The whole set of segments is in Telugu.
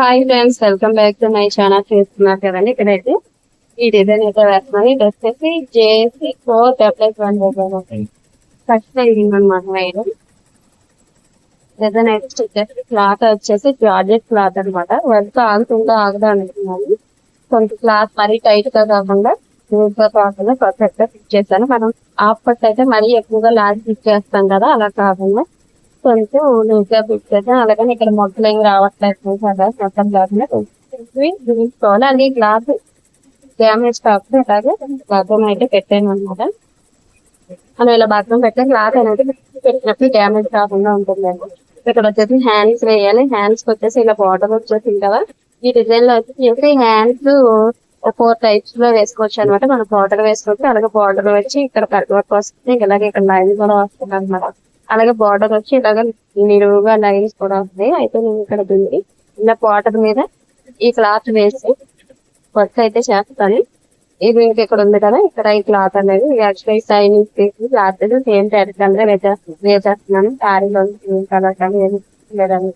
Hi friends welcome back to my channel చూస్తున్నారు కదండి ఇక్కడైతే. ఈ డిజైన్ అయితే వేస్తున్నాను. ఇది వచ్చేసి జేసి ఫోర్ డబ్ల్యూస్ వన్ డిజైన్ ఫస్ట్ అయింది అనమాట వేయడం డిజైన్ అయితే వచ్చేసి క్లాత్ వచ్చేసి జార్జెట్ క్లాత్ అనమాట వర్క్ ఆగుతుందో ఆగదా అనుకున్నాను. కొంత క్లాత్ మరీ టైట్గా కాకుండా స్మూత్గా కాకుండా పర్ఫెక్ట్గా ఫిట్ చేశాను. మనం ఆఫ్ పట్టు అయితే మరీ ఎక్కువగా లాస్ట్ ఫిట్ చేస్తాం కదా అలా కాకుండా కొంచెం లూజ్గా ఫిట్ చేసాను అలాగని ఇక్కడ మొక్కలు ఏం రావట్లేదు కదా మొత్తం కాకుండా చూపించుకోవాలి. అది గ్లాస్ డ్యామేజ్ కాకుండా అలాగే బాత్రూమ్ అయితే పెట్టాను అనమాట మనం ఇలా బాత్రూమ్ పెట్టే క్లాత్ అనేది పెట్టినప్పుడు డ్యామేజ్ కాకుండా ఉంటుందండి. ఇక్కడ వచ్చేసి హ్యాండ్స్ వేయాలి. హ్యాండ్స్ వచ్చేసి ఇలా బార్డర్ వచ్చేసింది కదా. ఈ డిజైన్లో వచ్చేసి హ్యాండ్స్ ఫోర్ టైప్స్లో వేసుకోవచ్చు అనమాట మనం బార్డర్ వేసుకోవచ్చు అలాగే బార్డర్ వచ్చి ఇక్కడ కట్ వర్క్ వస్తుంది. ఇలాగే ఇక్కడ లైన్ కూడా వస్తుంది అనమాట అలాగే బార్డర్ వచ్చి ఇలాగ నిలువుగా లైన్స్ కూడా వస్తాయి అయితే నేను ఇక్కడ దిండి ఇలా బార్డర్ మీద ఈ క్లాత్ వేసి వర్క్ అయితే చేస్తాను. ఇది ఇంకా ఇక్కడ ఉంది కదా ఇక్కడ ఈ క్లాత్ అనేది యాక్చువల్ సైనింగ్ తీసి క్లాత్ సేమ్ రెడ్ కలర్ వేసేస్తున్నాను. శారీలో గ్రీన్ కలర్ కానీ లేదండి.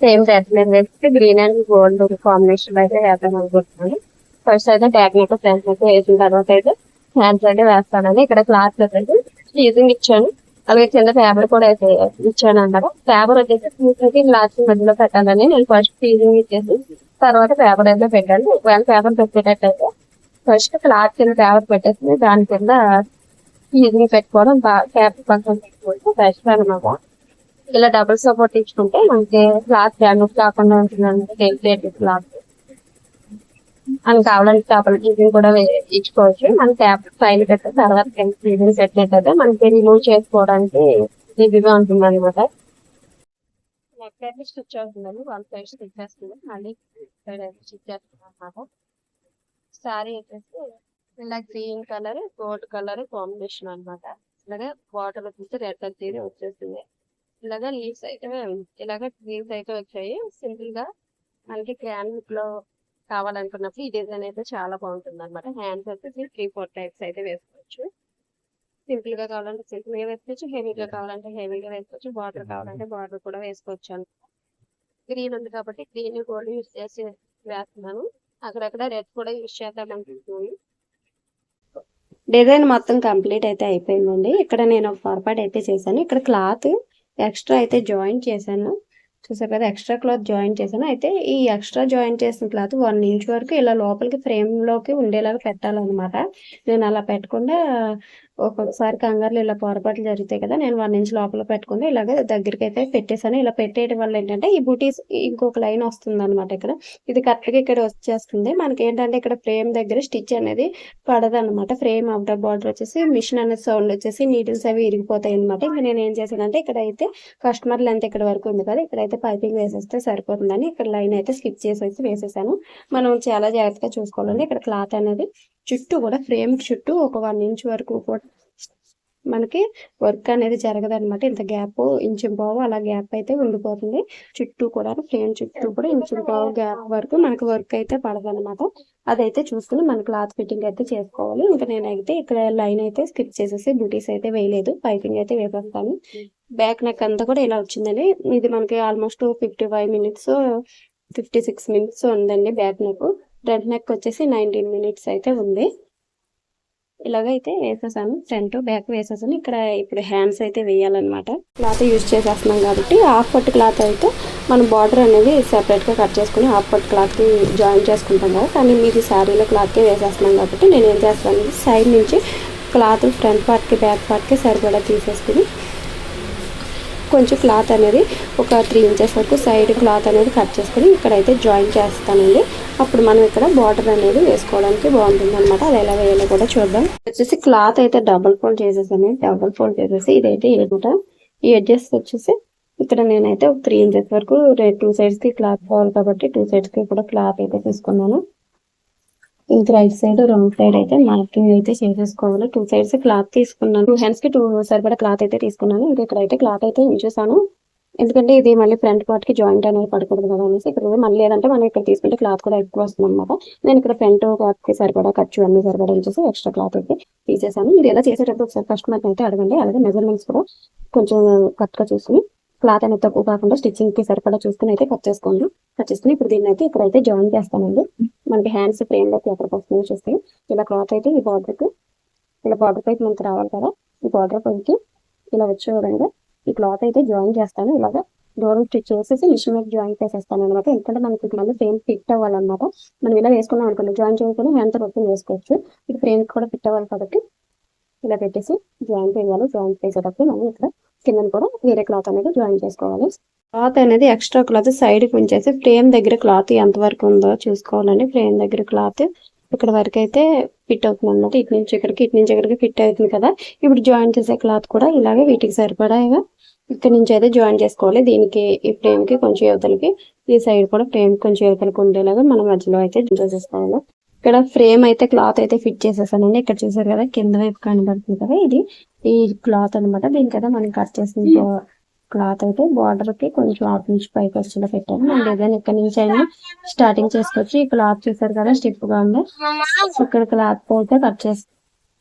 సేమ్ ప్యాటర్న్ వేస్తే గ్రీన్ అండ్ గోల్డ్ కాంబినేషన్ అయితే వేద్దాం అనుకుంటున్నాను. ఫస్ట్ అయితే బ్యాక్ నెక్ ఫ్రంట్ అయితే వేసిన తర్వాత అయితే హ్యాండ్స్ అయితే వేస్తానండి. ఇక్కడ క్లాత్ అయితే స్టీజింగ్ ఇచ్చాను. అలాగే కింద పేపర్ కూడా అయితే ఇచ్చాను అన్నమాట పేపర్ వచ్చేసి పూర్తి గ్లాస్ మధ్యలో పెట్టాలని నేను ఫస్ట్ ఫీజింగ్ ఇచ్చేసి తర్వాత పేపర్ అయితే పెట్టాను. ఒకవేళ పేపర్ పెట్టేటట్టయితే ఫస్ట్ క్లాత్ కింద పేపర్ పెట్టేసి దాని కింద ఫీజింగ్ పెట్టుకోవడం పేపర్ పక్కన పెట్టుకుంటే బెస్ట్ అనమాట ఇలా డబుల్ సపోర్ట్ ఇచ్చుకుంటే మనకి క్లాత్ డ్యామేజ్ కాకుండా ఉంటుంది అంటే క్లాత్ మనకి కావాలంటే చేపల టీజింగ్ కూడా ఇచ్చుకోవచ్చు. మన ట్యాప్ ఫైల్ పెట్టిన తర్వాత టీజింగ్ సెట్ అయితే మనకి రిమూవ్ చేసుకోవడానికి ఈజీగా ఉంటుంది అనమాట నెక్ అయితే స్టిచ్ అవుతుందండి. వన్ సైడ్ స్టిచ్ చేస్తుంది మళ్ళీ సైడ్ అయితే స్టిచ్ చేస్తుంది అనమాట సారీ వచ్చేసి ఇలా green colour gold colour combination అన్నమాట. ఇలాగే బాటిల్ వచ్చేసి రెడ్ కలర్ వచ్చేసింది ఇలాగా లీవ్స్ అయితే ఇలాగ లీవ్స్ అయితే వచ్చాయి. సింపుల్గా మనకి క్యాన్లో కావాలనుకున్నప్పుడు ఈ డిజైన్ అయితే చాలా బాగుంటుంది అనమాట హ్యాండ్స్ వచ్చేసి త్రీ ఫోర్ టైప్స్ అయితే వేసుకోవచ్చు. సింపుల్గా కావాలంటే సింపుల్గా వేసుకోవచ్చు. హెవీగా కావాలంటే హెవీగా వేసుకోవచ్చు. బార్డర్ కావాలంటే బార్డర్ కూడా వేసుకోవచ్చు అనమాట గ్రీన్ ఉంది కాబట్టి గ్రీన్ గోల్డ్ యూస్ చేసి వేస్తున్నాను. అక్కడక్కడ రెడ్ కూడా యూస్ చేద్దాం అనుకుంటున్నాను. డిజైన్ మొత్తం కంప్లీట్ అయితే అయిపోయిందండి. ఇక్కడ నేను ఒక పొరపాటు అయితే చేశాను. ఇక్కడ క్లాత్ ఎక్స్ట్రా అయితే జాయిన్ చేశాను. చూసారు కదా ఎక్స్ట్రా క్లాత్ జాయిన్ చేశాను. అయితే ఈ ఎక్స్ట్రా జాయిన్ చేసిన క్లాత్ వన్ ఇంచ్ వరకు ఇలా లోపలికి ఫ్రేమ్లోకి ఉండేలాగా పెట్టాలన్నమాట. నేను అలా పెట్టకుండా ఒక్కొక్కసారి కంగారులో ఇలా పొరపాట్లు జరుగుతాయి కదా నేను వన్ ఇంచ్ లోపల పెట్టుకుని ఇలాగే దగ్గరికి అయితే పెట్టేశాను. ఇలా పెట్టేయడం వల్ల ఏంటంటే ఈ బూటీస్ ఇంకొక లైన్ వస్తుంది అనమాట ఇక్కడ. ఇది కరెక్ట్గా ఇక్కడ వచ్చేస్తుంది. మనకి ఏంటంటే ఇక్కడ ఫ్రేమ్ దగ్గర స్టిచ్ అనేది పడదు అనమాట ఫ్రేమ్ అవుటర్ బార్డర్ వచ్చేసి మిషన్ అనేది సౌండ్ వచ్చేసి నీడిల్స్ అవి ఇరిగిపోతాయి అనమాట ఇంకా నేను ఏం చేశానంటే ఇక్కడ అయితే కస్టమర్ లెంత్ ఇక్కడ వరకు ఉంది కదా ఇక్కడైతే పైపింగ్ వేసేస్తే సరిపోతుందని ఇక్కడ లైన్ అయితే స్కిప్ చేసి వేసేసాను. మనం చాలా జాగ్రత్తగా చూసుకోవాలండి. ఇక్కడ క్లాత్ అనేది చుట్టూ కూడా ఫ్రేమ్ చుట్టూ ఒక వన్ ఇంచ్ వరకు కూడా మనకి వర్క్ అనేది జరగదు అనమాట ఇంత గ్యాప్ ఇంచు పావు అలా గ్యాప్ అయితే ఉండిపోతుంది. చుట్టూ కూడా ఫ్రేమ్ చుట్టూ కూడా ఇంచు పావు గ్యాప్ వరకు మనకి వర్క్ అయితే పడదు అనమాట అదైతే చూసుకుని మన క్లాత్ ఫిట్టింగ్ అయితే చేసుకోవాలి. ఇంకా నేనైతే ఇక్కడ లైన్ అయితే స్కిప్ చేసేసి బ్యూటీస్ అయితే వేయలేదు. పైపింగ్ అయితే వేసేస్తాను. బ్యాక్ నెక్ అంతా కూడా ఇలా వచ్చిందండి. ఇది మనకి almost fifty five minutes fifty six minutes ఉందండి బ్యాక్ నెక్. ఫ్రంట్ నెక్ వచ్చేసి నైన్టీన్ మినిట్స్ అయితే ఉంది. ఇలాగైతే వేసేసాను ఫ్రంట్ బ్యాక్ వేసేసాను. ఇక్కడ ఇప్పుడు హ్యాండ్స్ అయితే వేయాలన్నమాట. క్లాత్ యూజ్ చేసేస్తున్నాం కాబట్టి హాఫ్ పట్టు క్లాత్ అయితే మనం బార్డర్ అనేది సెపరేట్గా కట్ చేసుకుని హాఫ్ పట్టు క్లాత్కి జాయిన్ చేసుకుంటాం కదా. కానీ మీది శారీలో క్లాత్కే వేసేస్తున్నాం కాబట్టి నేను ఏం చేస్తాను సైడ్ నుంచి క్లాత్ ఫ్రంట్ పార్ట్కి బ్యాక్ పార్ట్కి సరిపడా తీసేసుకుని కొంచెం క్లాత్ అనేది ఒక త్రీ ఇంచెస్ వరకు సైడ్ క్లాత్ అనేది కట్ చేసుకుని ఇక్కడైతే జాయిన్ చేస్తానండి. అప్పుడు మనం ఇక్కడ బార్డర్ అనేది వేసుకోవడానికి బాగుంటుంది అనమాట అది ఎలా వేయాలో కూడా చూద్దాం. వచ్చేసి క్లాత్ అయితే డబుల్ ఫోల్డ్ చేసేసాను డబుల్ ఫోల్డ్ చేసేసి ఇదైతే ఏమిట ఈ ఎడ్జెస్ వచ్చేసి ఇక్కడ నేనైతే ఒక త్రీ ఇంచెస్ వరకు టూ సైడ్స్కి క్లాత్ కావాలి కాబట్టి టూ సైడ్స్కి కూడా క్లాత్ అయితే తీసుకున్నాను. ఇంక రైట్ సైడ్ రాంగ్ సైడ్ అయితే మార్కింగ్ అయితే చేసేసుకోవాలి. టూ సైడ్స్ క్లాత్ తీసుకున్నాను. టూ హ్యాండ్స్కి టూ సరిపడా క్లాత్ అయితే తీసుకున్నాను. ఇంకా ఇక్కడ అయితే క్లాత్ అయితే ఉంచేసాను. ఎందుకంటే ఇది మళ్ళీ ఫ్రంట్ పార్ట్కి జాయింట్ అనేది పడకూడదు కదా అనేసి ఇక్కడ మళ్ళీ లేదంటే మనం ఇక్కడ తీసుకుంటే క్లాత్ కూడా ఎక్కువ వస్తుంది అనమాట నేను ఇక్కడ ఫ్రంట్ క్లాత్కి సరిపడా ఖర్చు అన్ని సరిపడా ఉంచేసి ఎక్స్ట్రా క్లాత్ అయితే తీసేసాను. ఇది ఎలా చేసేటప్పుడు ఒకసారి కస్టమర్ అయితే అడగండి. అలాగే మెజర్మెంట్స్ కూడా కొంచెం కరెక్ట్గా చూసుకుని క్లాత్ అనేది తక్కువ కాకుండా స్టిచ్చింగ్కి సరిపడా చూసుకుని అయితే కట్ చేసుకోండి. కట్ చేసుకుని ఇప్పుడు దీన్ని అయితే ఇక్కడైతే జాయిన్ చేస్తానండి. మనకి హ్యాండ్స్ ఫ్రేమ్లోకి ఎక్కడికి వస్తుంది చూస్తే ఇలా క్లాత్ అయితే ఈ బార్డర్కి ఇలా బార్డర్ పైకి మనకి రావాలి కదా. ఈ బార్డర్ పైకి ఇలా వచ్చే విధంగా ఈ క్లాత్ అయితే జాయిన్ చేస్తాను. ఇలాగా దూరం స్టిచ్ చేసేసి మిషన్ మీద జాయిన్ చేసేస్తాను అనమాట ఎందుకంటే మనకి ఇక్కడ ఫ్రేమ్ ఫిట్ అవ్వాలన్నమాట. మనం ఇలా వేసుకున్నాం అనుకోండి జాయిన్ చేసుకుని హ్యాండ్తో వేసుకోవచ్చు. చేసుకోవచ్చు ఇది ఫ్రేమ్ కూడా ఫిట్ అవ్వాలి కాబట్టి ఇలా పెట్టేసి జాయిన్ చేయాలి. జాయిన్ చేసేటప్పుడు మనం ఇక్కడ కింద కూడా వేరే క్లాత్ అనేది జాయిన్ చేసుకోవాలి. క్లాత్ అనేది ఎక్స్ట్రా క్లాత్ సైడ్కి ఉంచేసి ఫ్రేమ్ దగ్గర క్లాత్ ఎంత వరకు ఉందో చూసుకోవాలండి. ఫ్రేమ్ దగ్గర క్లాత్ ఇక్కడ వరకు అయితే ఫిట్ అవుతుంది అనమాట ఇటు నుంచి ఇక్కడికి ఇటు నుంచి ఇక్కడికి ఫిట్ అవుతుంది కదా. ఇప్పుడు జాయిన్ చేసే క్లాత్ కూడా ఇలాగే వీటికి సరిపడా ఇక్కడ నుంచి అయితే జాయిన్ చేసుకోవాలి. దీనికి ఈ ఫ్రేమ్కి కొంచెం యువతలకి ఈ సైడ్ కూడా ఫ్రేమ్ కొంచెం యువతలకు ఉండేలాగా మనం మధ్యలో అయితే జాయిన్ చేసుకోవాలి ఇక్కడ ఫ్రేమ్ అయితే క్లాత్ అయితే ఫిట్ చేసేసానండి. ఇక్కడ చూసారు కదా కింద వైపు కనబడుతుంది కదా ఇది. ఈ క్లాత్ అన్నమాట. దీనికైతే మనం కట్ చేసిన క్లాత్ అయితే బార్డర్కి కొంచెం ఆఫ్ నుంచి పైకి వచ్చేలా పెట్టాను. మన డిజైన్ ఇక్కడ నుంచి అయినా స్టార్టింగ్ చేసుకోవచ్చు. ఈ క్లాత్ చూసారు కదా స్టిప్గా ఉంది. ఇక్కడ క్లాత్ అయితే కట్ చేసి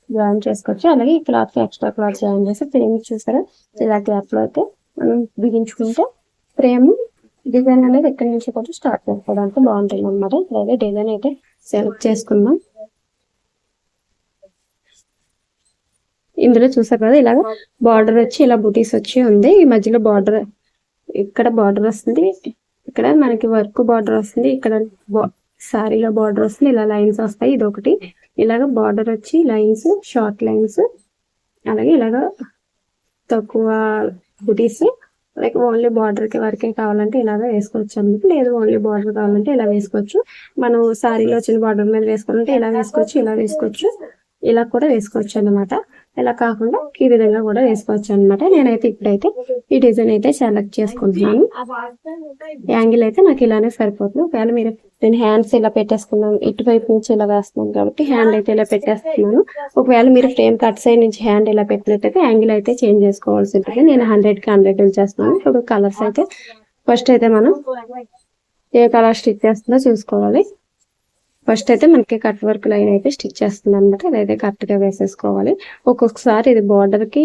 జాయిన్ చేసుకోవచ్చు. అలాగే ఈ క్లాత్కి ఎక్స్ట్రా క్లాత్ జాయిన్ చేసి ఫ్రేమ్ చూసారా? ఇలా గ్యాప్లో అయితే మనం బిగించుకుంటే ఫ్రేమ్ డిజైన్ అనేది ఇక్కడ నుంచి కూడా స్టార్ట్ చేసుకోవడానికి బాగుంటుంది అనమాట ఇప్పుడైతే డిజైన్ అయితే సెలెక్ట్ చేసుకుందాం. ఇందులో చూసారు కదా ఇలాగ బార్డర్ వచ్చి ఇలా బుటీస్ వచ్చి ఉంది. ఈ మధ్యలో బార్డర్ ఇక్కడ బార్డర్ వస్తుంది. ఇక్కడ మనకి వర్క్ బార్డర్ వస్తుంది. ఇక్కడ సారీలో బార్డర్ వస్తుంది. ఇలా లైన్స్ వస్తాయి. ఇది ఒకటి ఇలాగ బార్డర్ వచ్చి లైన్స్ షార్ట్ లైన్స్. అలాగే ఇలాగ తక్కువ బుటీస్ లైక్ ఓన్లీ బార్డర్కి వరకే కావాలంటే ఇలాగ వేసుకోవచ్చు అందుకు లేదు ఓన్లీ బార్డర్ కావాలంటే ఇలా వేసుకోవచ్చు. మనం శారీలో వచ్చిన బార్డర్ మీద వేసుకోవాలంటే ఇలా వేసుకోవచ్చు ఇలా వేసుకోవచ్చు ఇలా కూడా వేసుకోవచ్చు అన్నమాట. ఇలా కాకుండా ఈ విధంగా కూడా వేసుకోవచ్చు అనమాట నేనైతే ఇప్పుడైతే ఈ డిజైన్ అయితే సెలెక్ట్ చేసుకుంటున్నాను. యాంగిల్ అయితే నాకు ఇలానే సరిపోతుంది. ఒకవేళ మీరు నేను హ్యాండ్స్ ఇలా పెట్టేసుకున్నాను ఇటువైపు నుంచి ఇలా వేస్తున్నాను కాబట్టి హ్యాండ్ అయితే ఇలా పెట్టేస్తున్నాను. ఒకవేళ మీరు ఫ్రేమ్ కట్ సైడ్ నుంచి హ్యాండ్ ఇలా పెట్టినట్టయితే యాంగిల్ అయితే చేంజ్ చేసుకోవాల్సి ఉంటుంది. నేను హండ్రెడ్కి హండ్రెడ్ చేస్తున్నాను. ఇప్పుడు కలర్స్ అయితే ఫస్ట్ అయితే మనం ఏ కలర్ స్టిచ్ చేస్తుందో చూసుకోవాలి. ఫస్ట్ అయితే మనకి కట్ వర్క్ లైన్ అయితే స్టిచ్ చేస్తుంది అనమాట అదైతే కరెక్ట్గా వేసేసుకోవాలి. ఒక్కొక్కసారి ఇది బార్డర్కి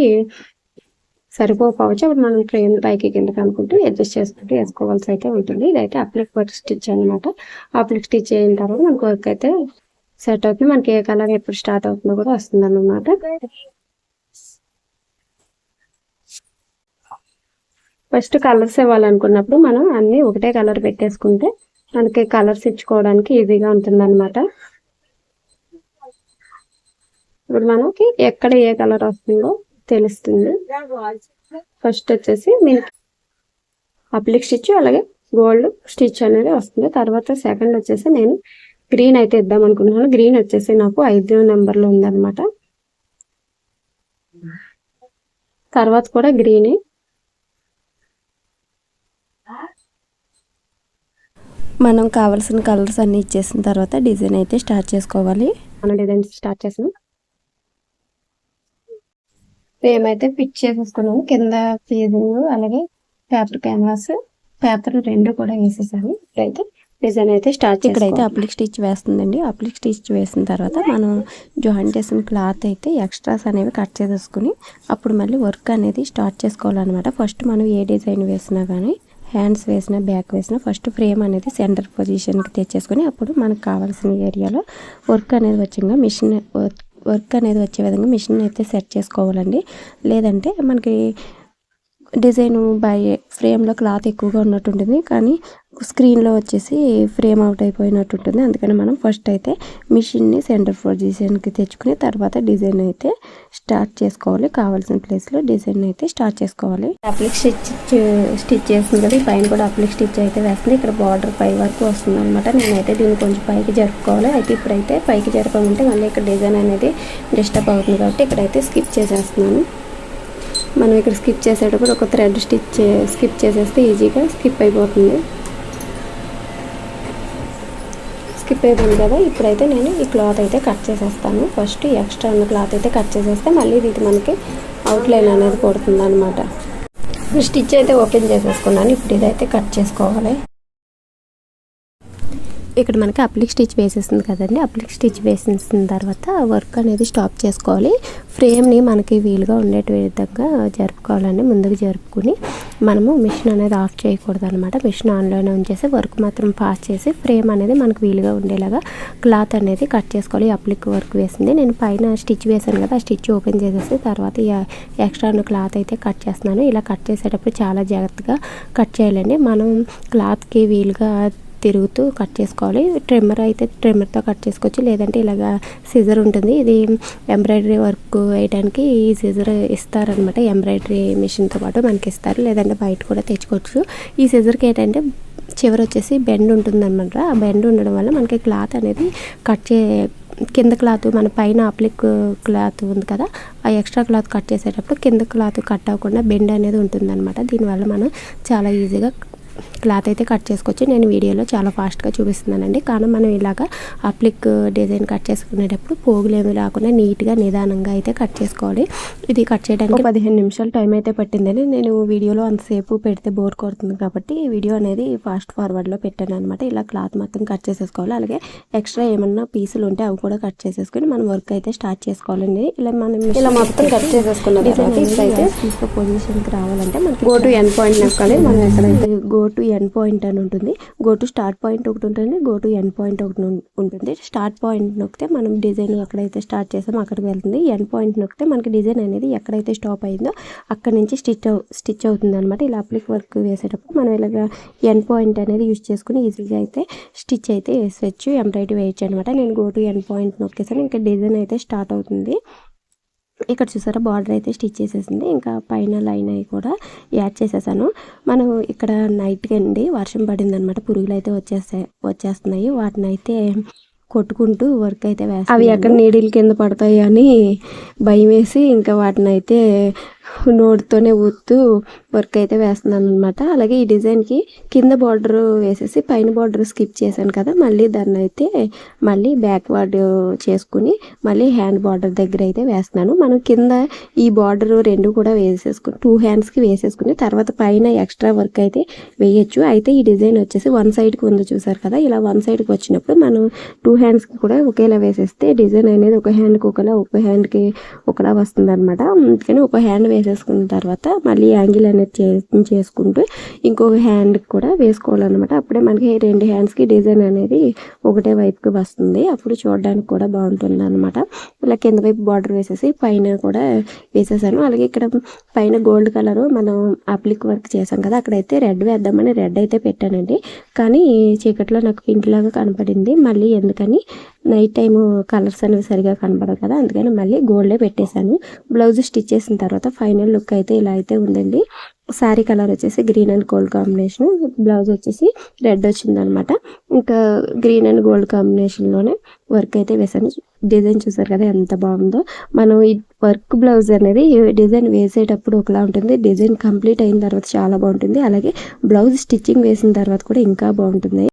సరిపోవచ్చు అప్పుడు మనం ఫ్రేమ్ పైకి కిందకి అనుకుంటూ అడ్జస్ట్ చేసుకుంటూ వేసుకోవాల్సి అయితే ఉంటుంది. ఇదైతే అప్లిక్ వర్క్ స్టిచ్ అనమాట అప్లిక్ స్టిచ్ అయిన తర్వాత మనకు వర్క్ అయితే సెట్ అవుతుంది. మనకి ఏ కలర్ ఎప్పుడు స్టార్ట్ అవుతుందో కూడా వస్తుంది అనమాట ఫస్ట్ కలర్స్ ఇవ్వాలనుకున్నప్పుడు మనం అన్ని ఒకటే కలర్ పెట్టేసుకుంటే మనకి కలర్స్ ఇచ్చుకోవడానికి ఈజీగా ఉంటుంది అనమాట ఇప్పుడు మనకి ఎక్కడ ఏ కలర్ వస్తుందో తెలుస్తుంది. ఫస్ట్ వచ్చేసి మీకు అప్లిక్ స్టిచ్ అలాగే గోల్డ్ స్టిచ్ అనేది వస్తుంది. తర్వాత సెకండ్ వచ్చేసి నేను గ్రీన్ అయితే ఇద్దాం అనుకుంటున్నాను. గ్రీన్ వచ్చేసి నాకు ఐదు నెంబర్లో ఉందన్నమాట. తర్వాత కూడా గ్రీనే. మనం కావాల్సిన కలర్స్ అన్ని ఇచ్చేసిన తర్వాత డిజైన్ అయితే స్టార్ట్ చేసుకోవాలి. మన డిజైన్ స్టార్ట్ చేసాను ఫ్రేమ్ అయితే ఫిట్ చేసేసుకున్నాను కింద ఫీజింగ్ అలాగే పేపర్ క్యాన్వాస్ పేపర్ రెండు కూడా వేసేసాను ఇప్పుడైతే డిజైన్ అయితే స్టార్ట్ ఇక్కడైతే అప్లిక్ స్టిచ్ వేస్తుందండి. అప్లిక్ స్టిచ్ వేసిన తర్వాత మనం జాయిన్ చేసిన క్లాత్ అయితే ఎక్స్ట్రాస్ అనేవి కట్ చేసేసుకుని అప్పుడు మళ్ళీ వర్క్ అనేది స్టార్ట్ చేసుకోవాలన్నమాట. ఫస్ట్ మనం ఏ డిజైన్ వేసినా కానీ హ్యాండ్స్ వేసిన బ్యాక్ వేసిన ఫస్ట్ ఫ్రేమ్ అనేది సెంటర్ పొజిషన్కి తెచ్చేసుకొని అప్పుడు మనకు కావాల్సిన ఏరియాలో వర్క్ అనేది వచ్చింగా మిషన్ వర్క్ అనేది వచ్చే విధంగా మిషన్ అయితే సెట్ చేసుకోవాలండి. లేదంటే మనకి డిజైన్ బై ఫ్రేమ్లో క్లాత్ ఎక్కువగా ఉన్నట్టు ఉంటుంది కానీ స్క్రీన్లో వచ్చేసి ఫ్రేమ్ అవుట్ అయిపోయినట్టు ఉంటుంది అందుకని మనం ఫస్ట్ అయితే మిషన్ని సెంటర్ ఫోర్ డిజైన్కి తెచ్చుకుని తర్వాత డిజైన్ అయితే స్టార్ట్ చేసుకోవాలి. కావాల్సిన ప్లేస్లో డిజైన్ అయితే స్టార్ట్ చేసుకోవాలి. అప్లిక్ స్టిచ్ స్టిచ్ చేస్తుంది కదా పైన కూడా అప్లిక్ స్టిచ్ అయితే వేస్తుంది. ఇక్కడ బార్డర్ పై వరకు వస్తుంది అనమాట నేనైతే దీన్ని కొంచెం పైకి జరుపుకోవాలి. అయితే ఇప్పుడైతే పైకి జరపమంటే మళ్ళీ ఇక్కడ డిజైన్ అనేది డిస్టర్బ్ అవుతుంది కాబట్టి ఇక్కడైతే స్కిప్ చేసేస్తున్నాను. మనం ఇక్కడ స్కిప్ చేసేటప్పుడు ఒక థ్రెడ్ స్టిచ్ స్కిప్ చేసేస్తే ఈజీగా స్కిప్ అయిపోతుంది. స్కిప్ అయిపోయింది కదా ఇప్పుడైతే నేను ఈ క్లాత్ అయితే కట్ చేసేస్తాను. ఫస్ట్ ఎక్స్ట్రా ఉన్న క్లాత్ అయితే కట్ చేసేస్తే మళ్ళీ ఇది మనకి అవుట్లైన్ అనేది కొడుతుంది అనమాట స్టిచ్ అయితే ఓపెన్ చేసేసుకున్నాను. ఇప్పుడు ఇదైతే కట్ చేసుకోవాలి. ఇక్కడ మనకి అప్లిక్ స్టిచ్ వేసేసింది కదండి. అప్లిక్ స్టిచ్ వేసేసిన తర్వాత వర్క్ అనేది స్టాప్ చేసుకోవాలి. ఫ్రేమ్ని మనకి వీలుగా ఉండే విధంగా జరుపుకోవాలండి. ముందుకు జరుపుకుని మనము మిషన్ అనేది ఆఫ్ చేయకూడదు అనమాట మిషన్ ఆన్లోనే ఉంచేసి వర్క్ మాత్రం పాస్ చేసి ఫ్రేమ్ అనేది మనకు వీలుగా ఉండేలాగా క్లాత్ అనేది కట్ చేసుకోవాలి. అప్లిక్ వర్క్ వేసింది. నేను పైన స్టిచ్ వేసాను కదా ఆ స్టిచ్ ఓపెన్ చేసేసి తర్వాత ఎక్స్ట్రా ఉన్న క్లాత్ అయితే కట్ చేస్తున్నాను. ఇలా కట్ చేసేటప్పుడు చాలా జాగ్రత్తగా కట్ చేయాలండి. మనం క్లాత్కి వీలుగా తిరుగుతూ కట్ చేసుకోవాలి. ట్రిమ్మర్ అయితే ట్రిమ్మర్తో కట్ చేసుకోవచ్చు. లేదంటే ఇలాగా సిజర్ ఉంటుంది. ఇది ఎంబ్రాయిడరీ వర్క్ వేయడానికి ఈ సిజర్ ఇస్తారనమాట. ఎంబ్రాయిడరీ మిషన్తో పాటు మనకి ఇస్తారు. లేదంటే బయట కూడా తెచ్చుకోవచ్చు. ఈ సిజర్కి ఏంటంటే చివరి వచ్చేసి బెండ్ ఉంటుందన్నమాట. ఆ బెండ్ ఉండడం వల్ల మనకి క్లాత్ అనేది కట్ చే కింద క్లాత్ మన పైన అప్లిక్ క్లాత్ ఉంది కదా ఆ ఎక్స్ట్రా క్లాత్ కట్ చేసేటప్పుడు కింద క్లాత్ కట్ అవ్వకుండా బెండ్ అనేది ఉంటుందన్నమాట. దీనివల్ల మనం చాలా ఈజీగా క్లాత్ అయితే కట్ చేసుకోవచ్చు నేను వీడియోలో చాలా ఫాస్ట్గా చూపిస్తున్నానండి. కానీ మనం ఇలాగా అప్లిక్ డిజైన్ కట్ చేసుకునేటప్పుడు పోగులు ఏమి రాకుండా నీట్గా నిదానంగా అయితే కట్ చేసుకోవాలి. ఇది కట్ చేయడానికి పదిహేను నిమిషాలు టైం అయితే పట్టిందని నేను వీడియోలో అంతసేపు పెడితే బోర్ కొడుతుంది కాబట్టి ఈ వీడియో అనేది ఫాస్ట్ ఫార్వర్డ్లో పెట్టాను అనమాట ఇలా క్లాత్ మొత్తం కట్ చేసేసుకోవాలి. అలాగే ఎక్స్ట్రా ఏమన్నా పీసులు ఉంటే అవి కూడా కట్ చేసేసుకొని మనం వర్క్ అయితే స్టార్ట్ చేసుకోవాలండి. ఇలా మనం ఇలా మొత్తం కట్ చేసేసుకున్న తర్వాత ఇప్పుడైతే తీసుకు పొజిషన్కి రావాలంటే మనకి గో టు ఎండ్ పాయింట్ నొక్కాలి మనం ఎక్కడైతే గో టు ఎండ్ పాయింట్ అని ఉంటుంది. గో టు స్టార్ట్ పాయింట్ ఒకటి ఉంటుంది. గో టు ఎండ్ పాయింట్ ఒకటి ఉంటుంది. స్టార్ట్ పాయింట్ నొక్కితే మనం డిజైన్ ఎక్కడైతే స్టార్ట్ చేసామో అక్కడికి వెళ్తుంది. ఎండ్ పాయింట్ నొక్కితే మనకి డిజైన్ అనేది ఎక్కడైతే స్టాప్ అయిందో అక్కడ నుంచి స్టిచ్ స్టిచ్ అవుతుంది అనమాట ఇలా అప్లిక్ వర్క్ వేసేటప్పుడు మనం ఇలాగ ఎండ్ పాయింట్ అనేది యూజ్ చేసుకుని ఈజీగా అయితే స్టిచ్ అయితే వేసేయచ్చు ఎంబ్రాయిడరీ వేయచ్చు అనమాట నేను గో టు ఎండ్ పాయింట్ నొక్కేసాను. ఇంకా డిజైన్ అయితే స్టార్ట్ అవుతుంది. ఇక్కడ చూసారా బార్డర్ అయితే స్టిచ్ చేసేసింది. ఇంకా పైన లైన్ అవి కూడా యాడ్ చేసేసాను. మనం ఇక్కడ నైట్కి అండి వర్షం పడింది అనమాట పురుగులు అయితే వచ్చేస్తాయి వచ్చేస్తున్నాయి. వాటిని అయితే కొట్టుకుంటూ వర్క్ అయితే అవి వేస్తాను ఎక్కడ నీడిల్ కింద పడతాయి అని భయం వేసి ఇంకా వాటిని అయితే నోటితోనే ఊతూ వర్క్ అయితే వేస్తున్నాను అనమాట అలాగే ఈ డిజైన్కి కింద బార్డర్ వేసేసి పైన బార్డర్ స్కిప్ చేశాను కదా మళ్ళీ దాన్ని అయితే మళ్ళీ బ్యాక్వర్డ్ చేసుకుని మళ్ళీ హ్యాండ్ బార్డర్ దగ్గర అయితే వేస్తున్నాను. మనం కింద ఈ బార్డర్ రెండు కూడా వేసేసుకుని టూ హ్యాండ్స్కి వేసేసుకుని తర్వాత పైన ఎక్స్ట్రా వర్క్ అయితే వేయచ్చు. అయితే ఈ డిజైన్ వచ్చేసి వన్ సైడ్కి ఉంది చూసారు కదా ఇలా వన్ సైడ్కి వచ్చినప్పుడు మనం టూ హ్యాండ్స్కి కూడా ఒకేలా వేసేస్తే డిజైన్ అనేది ఒక హ్యాండ్కి ఒకలా ఒక హ్యాండ్కి ఒకలా వస్తుంది అనమాట అందుకని ఒక హ్యాండ్ వేసేసుకున్న తర్వాత మళ్ళీ యాంగిల్ అనేది చే- చేసుకుంటూ ఇంకొక హ్యాండ్కి కూడా వేసుకోవాలన్నమాట. అప్పుడే మనకి రెండు హ్యాండ్స్కి డిజైన్ అనేది ఒకటే వైపుకి వస్తుంది. అప్పుడు చూడడానికి కూడా బాగుంటుంది అనమాట ఇలా కింద వైపు బార్డర్ వేసేసి పైన కూడా వేసేసాను. అలాగే ఇక్కడ పైన గోల్డ్ కలర్ మనం అప్లిక్ వర్క్ చేసాం కదా అక్కడైతే రెడ్ వేద్దామని రెడ్ అయితే పెట్టానండి. కానీ చీకట్లో నాకు పింక్ లాగా కనపడింది. మళ్ళీ ఎందుకని నైట్ టైం కలర్స్ అనేవి సరిగా కనపడవు కదా అందుకని మళ్ళీ గోల్డే పెట్టేశాను. బ్లౌజ్ స్టిచ్ చేసిన తర్వాత ఫైనల్ లుక్ అయితే ఇలా అయితే ఉందండి. శారీ కలర్ వచ్చేసి green and gold combination blouse వచ్చేసి రెడ్ వచ్చిందనమాట. ఇంకా గ్రీన్ అండ్ గోల్డ్ కాంబినేషన్లోనే వర్క్ అయితే వేసాను డిజైన్ చూసారు కదా ఎంత బాగుందో. మనం ఈ వర్క్ బ్లౌజ్ అనేది డిజైన్ వేసేటప్పుడు ఒకలా ఉంటుంది. డిజైన్ కంప్లీట్ అయిన తర్వాత చాలా బాగుంటుంది. అలాగే బ్లౌజ్ స్టిచ్చింగ్ వేసిన తర్వాత కూడా ఇంకా బాగుంటుంది.